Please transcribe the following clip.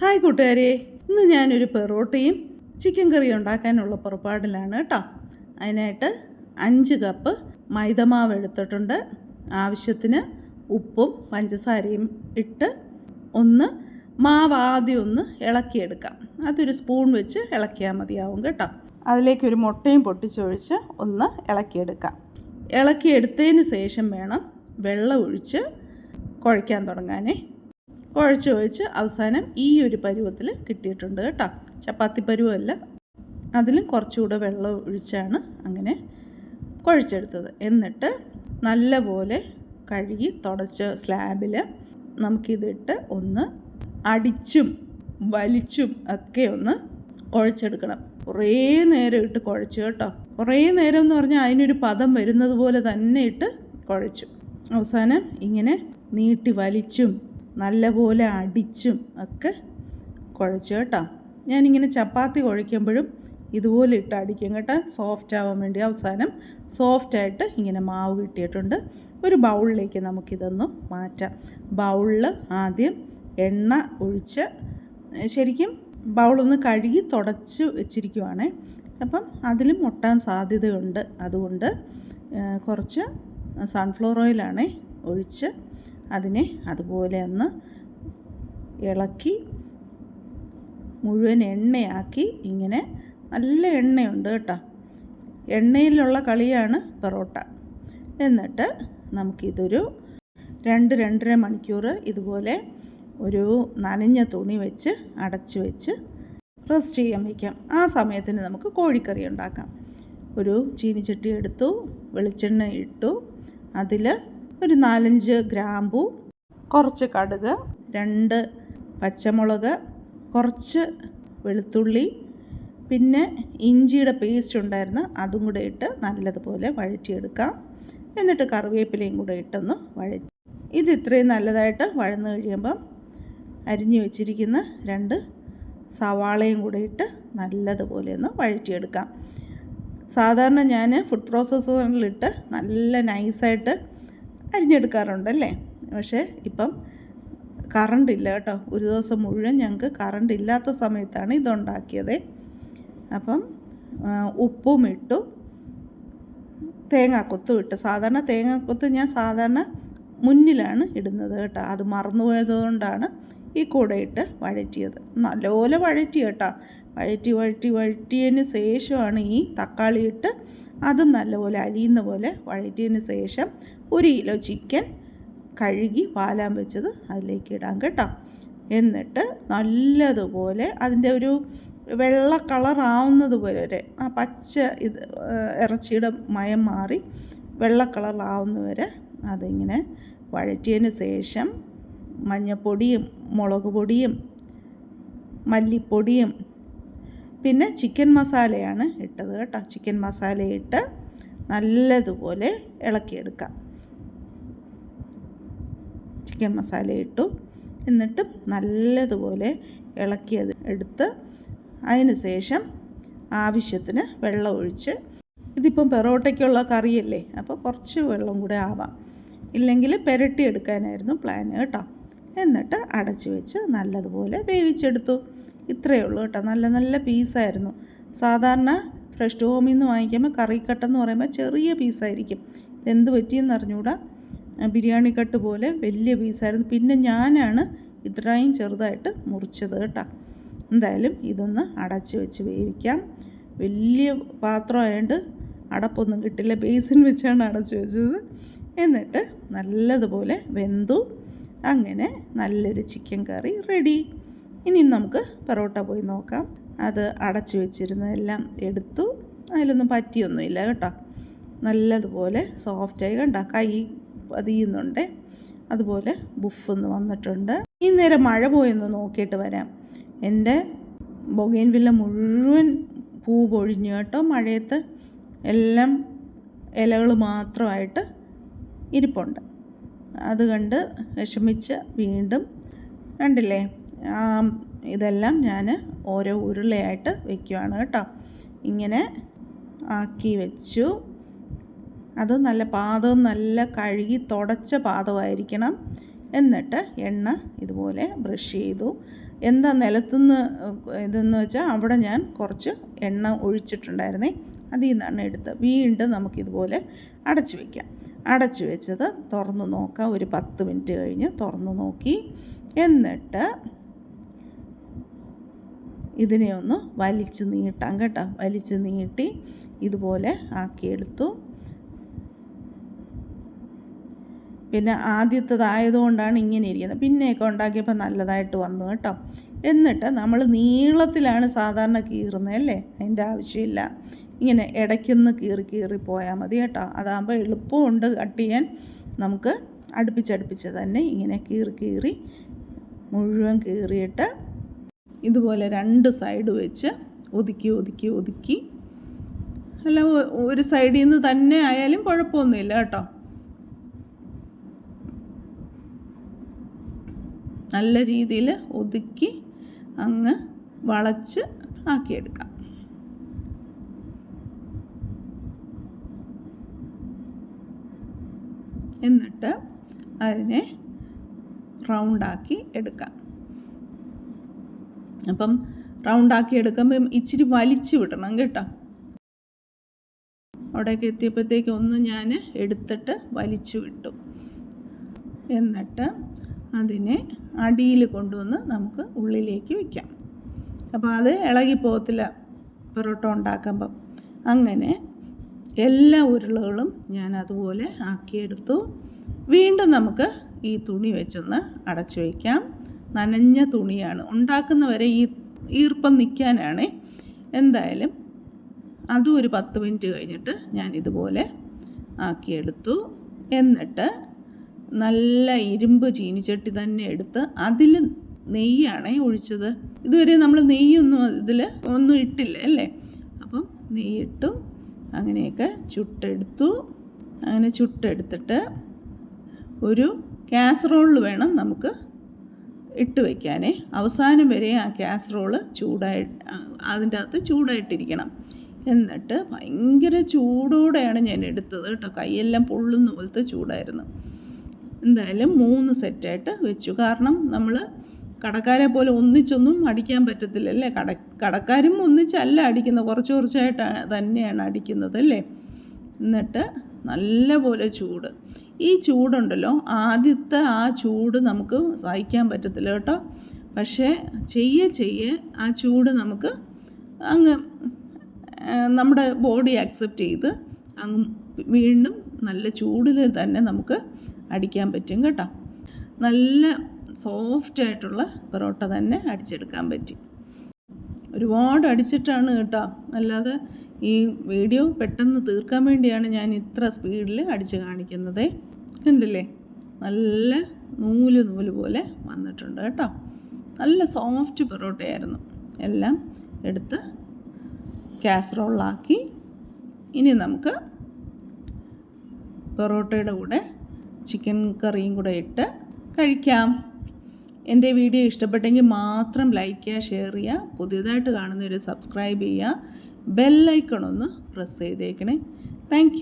Hi കൂട്ടുകാരെ ഇന്ന് ഞാനൊരു പെറോട്ടയും ചിക്കൻ കറിയും ഉണ്ടാക്കാനുള്ള പുറപ്പാടിലാണ് കേട്ടോ അതിനായിട്ട് അഞ്ച് കപ്പ് മൈദമാവ് എടുത്തിട്ടുണ്ട്. ആവശ്യത്തിന് ഉപ്പും പഞ്ചസാരയും ഇട്ട് ഒന്ന് മാവ് ആദ്യം ഒന്ന് ഇളക്കിയെടുക്കാം. അതൊരു സ്പൂൺ വെച്ച് ഇളക്കിയാൽ മതിയാവും കേട്ടോ. അതിലേക്കൊരു മുട്ടയും പൊട്ടിച്ചൊഴിച്ച് ഒന്ന് ഇളക്കിയെടുക്കാം. ഇളക്കിയെടുത്തതിന് ശേഷം വേണം വെള്ളം ഒഴിച്ച് കുഴയ്ക്കാൻ തുടങ്ങാനേ. കുഴച്ച് കുഴച്ച് അവസാനം ഈ ഒരു പരുവത്തിൽ കിട്ടിയിട്ടുണ്ട് കേട്ടോ. ചപ്പാത്തി പരുവമല്ല അതിലും കുറച്ചുകൂടെ വെള്ളം ഒഴിച്ചാണ് അങ്ങനെ കുഴച്ചെടുത്തത്. എന്നിട്ട് നല്ലപോലെ കഴുകി തുടച്ച് സ്ലാബിൽ നമുക്കിതിട്ട് ഒന്ന് അടിച്ചും വലിച്ചും ഒക്കെ ഒന്ന് കുഴച്ചെടുക്കണം. കുറേ നേരം ഇട്ട് കുഴച്ചു കേട്ടോ. കുറേ നേരം എന്ന് പറഞ്ഞാൽ അതിനൊരു പദം വരുന്നത് പോലെ തന്നെ ഇട്ട് കുഴച്ചു. അവസാനം ഇങ്ങനെ നീട്ടി വലിച്ചും നല്ലപോലെ അടിച്ചും ഒക്കെ കുഴച്ചു കേട്ടോ. ഞാനിങ്ങനെ ചപ്പാത്തി കുഴയ്ക്കുമ്പോഴും ഇതുപോലെ ഇട്ട് അടിക്കും കേട്ടോ. സോഫ്റ്റ് ആവാൻ വേണ്ടി അവസാനം സോഫ്റ്റായിട്ട് ഇങ്ങനെ മാവ് കിട്ടിയിട്ടുണ്ട്. ഒരു ബൗളിലേക്ക് നമുക്കിതൊന്ന് മാറ്റാം. ബൗളിൽ ആദ്യം എണ്ണ ഒഴിച്ച് ശരിക്കും ബൗളൊന്ന് കഴുകി തുടച്ച് വെച്ചിരിക്കുവാണേ. അപ്പം അതിലും മുട്ടാൻ സാധ്യതയുണ്ട്. അതുകൊണ്ട് കുറച്ച് സൺഫ്ലവർ ഓയിലാണേ ഒഴിച്ച് അതിനെ അതുപോലെ ഒന്ന് ഇളക്കി മുഴുവൻ എണ്ണയാക്കി ഇങ്ങനെ നല്ല എണ്ണയുണ്ട് കേട്ടോ. എണ്ണയിലുള്ള കളിയാണ് പൊറോട്ട. എന്നിട്ട് നമുക്കിതൊരു രണ്ട് രണ്ടര മണിക്കൂർ ഇതുപോലെ ഒരു നനഞ്ഞ തുണി വെച്ച് അടച്ച് വെച്ച് റെസ്റ്റ് ചെയ്യാൻ വയ്ക്കാം ആ സമയത്തിന് നമുക്ക് കോഴിക്കറി ഉണ്ടാക്കാം. ഒരു ചീനിച്ചട്ടി എടുത്തു വെളിച്ചെണ്ണ ഇട്ടു അതിൽ ഒരു നാലഞ്ച് ഗ്രാമ്പു കുറച്ച് കടുക് രണ്ട് പച്ചമുളക് കുറച്ച് വെളുത്തുള്ളി പിന്നെ ഇഞ്ചിയുടെ പേസ്റ്റ് ഉണ്ടായിരുന്നു. അതും കൂടെ ഇട്ട് നല്ലതുപോലെ വഴറ്റിയെടുക്കാം. എന്നിട്ട് കറിവേപ്പിലയും കൂടെ ഇട്ടൊന്ന് വഴറ്റി. ഇത് ഇത്രയും നല്ലതായിട്ട് വഴന്നു കഴിയുമ്പം അരിഞ്ഞു വെച്ചിരിക്കുന്ന രണ്ട് സവാളയും കൂടെ ഇട്ട് നല്ലതുപോലെ ഒന്ന് വഴറ്റിയെടുക്കാം. സാധാരണ ഞാൻ ഫുഡ് പ്രോസസ്സറിലിട്ട് നല്ല നൈസായിട്ട് അരിഞ്ഞെടുക്കാറുണ്ടല്ലേ? പക്ഷേ ഇപ്പം കറണ്ട് ഇല്ല കേട്ടോ. ഒരു ദിവസം മുഴുവൻ ഞങ്ങൾക്ക് കറണ്ട് ഇല്ലാത്ത സമയത്താണ് ഇതുണ്ടാക്കിയത്. അപ്പം ഉപ്പും ഇട്ടു. തേങ്ങാക്കൊത്തും ഇട്ടു. സാധാരണ തേങ്ങാക്കൊത്ത് ഞാൻ സാധാരണ മുന്നിലാണ് ഇടുന്നത് കേട്ടോ. അത് മറന്നുപോയതുകൊണ്ടാണ് ഈ കൂടെ ഇട്ട് വഴറ്റിയത്. നല്ലപോലെ വഴറ്റി കേട്ടോ. വഴറ്റി വഴറ്റി വഴറ്റിയതിന് ശേഷമാണ് ഈ തക്കാളി ഇട്ട് അതും നല്ലപോലെ അലിയുന്ന പോലെ വഴറ്റിയതിന് ശേഷം ഒരു കിലോ ചിക്കൻ കഴുകി പാലാൻ വെച്ചത് അതിലേക്ക് ഇടാം കേട്ടോ. എന്നിട്ട് നല്ലതുപോലെ അതിന്റെ ഒരു വെള്ള കളറാവുന്നത് പോലെ വരെ ആ പച്ച ഇത് ഇറച്ചിയുടെ മയം മാറി വെള്ള കളറാവുന്ന വരെ അതിങ്ങനെ വഴറ്റിയതിന് ശേഷം മഞ്ഞപ്പൊടിയും മുളക് പൊടിയും മല്ലിപ്പൊടിയും പിന്നെ ചിക്കൻ മസാലയാണ് ഇട്ടത് കേട്ടോ. ചിക്കൻ മസാലയിട്ട് നല്ലതുപോലെ ഇളക്കിയെടുക്കാം. ചിക്കൻ മസാല ഇട്ടു. എന്നിട്ട് നല്ലതുപോലെ ഇളക്കിയത് എടുത്ത് അതിന് ശേഷം ആവശ്യത്തിന് വെള്ളം ഒഴിച്ച് ഇതിപ്പം പെറോട്ടയ്ക്കുള്ള കറിയല്ലേ അപ്പോൾ കുറച്ച് വെള്ളം കൂടെ ആവാം. ഇല്ലെങ്കിൽ എടുക്കാനായിരുന്നു പ്ലാൻ കേട്ടോ. എന്നിട്ട് അടച്ച് വെച്ച് നല്ലതുപോലെ വേവിച്ചെടുത്തു. ഇത്രയേ ഉള്ളൂ കേട്ടോ. നല്ല നല്ല പീസായിരുന്നു സാധാരണ ഫ്രഷ് ഹോമിൽ നിന്ന് വാങ്ങിക്കുമ്പോൾ കറിക്കട്ടെന്ന് പറയുമ്പോൾ ചെറിയ പീസായിരിക്കും എന്ത് പറ്റിയെന്ന് അറിഞ്ഞുകൂടാ ബിരിയാണി കട്ട് പോലെ വലിയ പീസായിരുന്നു പിന്നെ ഞാനാണ് ഇത്രയും ചെറുതായിട്ട് മുറിച്ചത് കേട്ടോ. എന്തായാലും ഇതൊന്ന് അടച്ച് വെച്ച് വേവിക്കാം. വലിയ പാത്രമായതുകൊണ്ട് അടപ്പൊന്നും കിട്ടില്ല. ബേസിൻ വെച്ചാണ് അടച്ച് വെച്ചത്. എന്നിട്ട് നല്ലതുപോലെ വെന്തു. അങ്ങനെ നല്ലൊരു ചിക്കൻ കറി റെഡി ഇനി നമുക്ക് പൊറോട്ട പോയി നോക്കാം. അത് അടച്ചു വെച്ചിരുന്നതെല്ലാം എടുത്തു. അതിലൊന്നും പറ്റിയൊന്നുമില്ല കേട്ടോ. നല്ലതുപോലെ സോഫ്റ്റായി കണ്ട? കൈ പതിയുന്നുണ്ട് അതുപോലെ ബുഫെന്ന് വന്നിട്ടുണ്ട്. ഈ നേരം മഴ പോയെന്ന് നോക്കിയിട്ട് വരാം. എന്റെ ബൊഗൈൻവില്ല മുഴുവൻ പൂ പൊഴിഞ്ഞു കേട്ടോ. മഴയത്ത് എല്ലാം ഇലകൾ മാത്രമായിട്ട് ഇരിപ്പുണ്ട്. അത് കണ്ട് വിഷമിച്ച് വീണ്ടും കണ്ടില്ലേ? ഇതെല്ലാം ഞാൻ ഓരോ ഉരുളയായിട്ട് വെക്കുവാണ് കേട്ടോ. ഇങ്ങനെ ആക്കി വെച്ചു. അത് നല്ല പാദവും നല്ല കഴുകി തുടച്ച പാദമായിരിക്കണം. എന്നിട്ട് എണ്ണ ഇതുപോലെ ബ്രഷ് ചെയ്തു. എന്താ നിലത്തുനിന്ന് ഇതെന്ന് വെച്ചാൽ അവിടെ ഞാൻ കുറച്ച് എണ്ണ ഒഴിച്ചിട്ടുണ്ടായിരുന്നേ. അതിൽ നിന്നാണ് എടുത്ത് വീണ്ടും നമുക്കിതുപോലെ അടച്ചു വയ്ക്കാം അടച്ചു വെച്ചത് തുറന്ന് നോക്കാം. ഒരു പത്ത് മിനിറ്റ് കഴിഞ്ഞ് തുറന്ന് നോക്കി. എന്നിട്ട് ഇതിനെ ഒന്ന് വലിച്ചു നീട്ടാം കേട്ടോ. വലിച്ചു നീട്ടി ഇതുപോലെ ആക്കിയെടുത്തു. പിന്നെ ആദ്യത്തേതായതുകൊണ്ടാണ് ഇങ്ങനെ ഇരിക്കുന്നത്. പിന്നെയൊക്കെ ഉണ്ടാക്കിയപ്പോൾ നല്ലതായിട്ട് വന്നു കേട്ടോ. എന്നിട്ട് നമ്മൾ നീളത്തിലാണ് സാധാരണ കീറുന്നത് അല്ലേ? അതിന്റെ ആവശ്യമില്ല. ഇങ്ങനെ ഇടയ്ക്കൊന്ന് കീറി കീറി പോയാൽ മതി കേട്ടോ. അതാകുമ്പോൾ എളുപ്പമുണ്ട് കട്ട് ചെയ്യാൻ. നമുക്ക് അടുപ്പിച്ചടുപ്പിച്ച് തന്നെ ഇങ്ങനെ കീറി കീറി മുഴുവൻ കീറിയിട്ട് ഇതുപോലെ രണ്ട് സൈഡ് വെച്ച് ഒതുക്കി ഒതുക്കി ഒതുക്കി. അല്ല ഒരു സൈഡിൽ നിന്ന് തന്നെ ആയാലും കുഴപ്പമൊന്നുമില്ല കേട്ടോ. നല്ല രീതിയിൽ ഒതുക്കി അങ്ങ് വളച്ച് ആക്കിയെടുക്കാം. എന്നിട്ട് അതിനെ റൗണ്ടാക്കി എടുക്കാം. അപ്പം റൗണ്ടാക്കി എടുക്കുമ്പം ഇച്ചിരി വലിച്ചു വിടണം കേട്ടോ. അവിടേക്ക് എത്തിയപ്പോഴത്തേക്ക് ഒന്ന് ഞാൻ എടുത്തിട്ട് വലിച്ചു വിട്ടു. എന്നിട്ട് അതിനെ അടിയിൽ കൊണ്ടുവന്ന് നമുക്ക് ഉള്ളിലേക്ക് വയ്ക്കാം അപ്പോൾ അത് ഇളകിപ്പോകത്തില്ല. പൊറോട്ട ഉണ്ടാക്കുമ്പം. അങ്ങനെ എല്ലാ ഉരുളകളും ഞാൻ അതുപോലെ ആക്കിയെടുത്തു. വീണ്ടും നമുക്ക് ഈ തുണി വെച്ചൊന്ന് അടച്ചു വയ്ക്കാം. നനഞ്ഞ തുണിയാണ്. ഉണ്ടാക്കുന്നവരെ ഈ ഈർപ്പം നിൽക്കാനാണ്. എന്തായാലും അതും ഒരു പത്ത് മിനിറ്റ് കഴിഞ്ഞിട്ട് ഞാൻ ഇതുപോലെ ആക്കിയെടുത്തു. എന്നിട്ട് നല്ല ഇരുമ്പ് ചീനിച്ചട്ടി തന്നെ എടുത്ത് അതിൽ നെയ്യാണേ ഒഴിച്ചത്. ഇതുവരെ നമ്മൾ നെയ്യൊന്നും ഇതിൽ ഒന്നും ഇട്ടില്ല അല്ലേ? അപ്പം നെയ്യിട്ടു അങ്ങനെയൊക്കെ ചുട്ടെടുത്തു. അങ്ങനെ ചുട്ടെടുത്തിട്ട് ഒരു കാസറോളിൽ വേണം നമുക്ക് ഇട്ട് വയ്ക്കാനേ. അവസാനം വരെ ആ കാസറോൾ ചൂടായി അതിന്റെ അകത്ത് ചൂടായിട്ടിരിക്കണം. എന്നിട്ട് ഭയങ്കര ചൂടോടെയാണ് ഞാൻ എടുത്തത് കേട്ടോ. കൈയെല്ലാം പൊള്ളുന്ന പോലത്തെ ചൂടായിരുന്നു. എന്തായാലും മൂന്ന് സെറ്റായിട്ട് വെച്ചു. കാരണം നമ്മൾ കടക്കാരെ പോലെ ഒന്നിച്ചൊന്നും അടിക്കാൻ പറ്റത്തില്ല അല്ലേ? കട കടക്കാരും ഒന്നിച്ചല്ല അടിക്കുന്നത്. കുറച്ച് കുറച്ചായിട്ട് തന്നെയാണ് അടിക്കുന്നത് അല്ലേ? എന്നിട്ട് നല്ല പോലെ ചൂട്. ഈ ചൂടുണ്ടല്ലോ ആദ്യത്തെ ആ ചൂട് നമുക്ക് സഹിക്കാൻ പറ്റത്തില്ല കേട്ടോ. പക്ഷേ ചെയ്യെ ചെയ്യെ ആ ചൂട് നമുക്ക് അങ്ങ് നമ്മുടെ ബോഡി ആക്സെപ്റ്റ് ചെയ്ത് അങ്ങ് വീണ്ടും നല്ല ചൂടിൽ തന്നെ നമുക്ക് അടിക്കാൻ പറ്റും കേട്ടോ. നല്ല സോഫ്റ്റ് ആയിട്ടുള്ള പൊറോട്ട തന്നെ അടിച്ചെടുക്കാൻ പറ്റി. ഒരുപാട് അടിച്ചിട്ടാണ് കേട്ടോ. അല്ലാതെ ഈ വീഡിയോ പെട്ടെന്ന് തീർക്കാൻ വേണ്ടിയാണ് ഞാൻ ഇത്ര സ്പീഡിൽ അടിച്ച് കാണിക്കുന്നത്. കണ്ടില്ലേ? നല്ല നൂൽ നൂൽ പോലെ വന്നിട്ടുണ്ട് കേട്ടോ. നല്ല സോഫ്റ്റ് പൊറോട്ടയായിരുന്നു. എല്ലാം എടുത്ത് കാസറോളാക്കി ഇനി നമുക്ക് പൊറോട്ടയുടെ കൂടെ ചിക്കൻ കറിയും കൂടെ ഇട്ട് കഴിക്കാം. എന്റെ വീഡിയോ ഇഷ്ടപ്പെട്ടെങ്കിൽ മാത്രം ലൈക്ക് ചെയ്യുക ഷെയർ ചെയ്യുക പുതിയതായിട്ട് കാണുന്നവർ സബ്സ്ക്രൈബ് ചെയ്യുക ബെല്ലൈക്കൺ ഒന്ന് പ്രസ് ചെയ്തേക്കണേ. താങ്ക്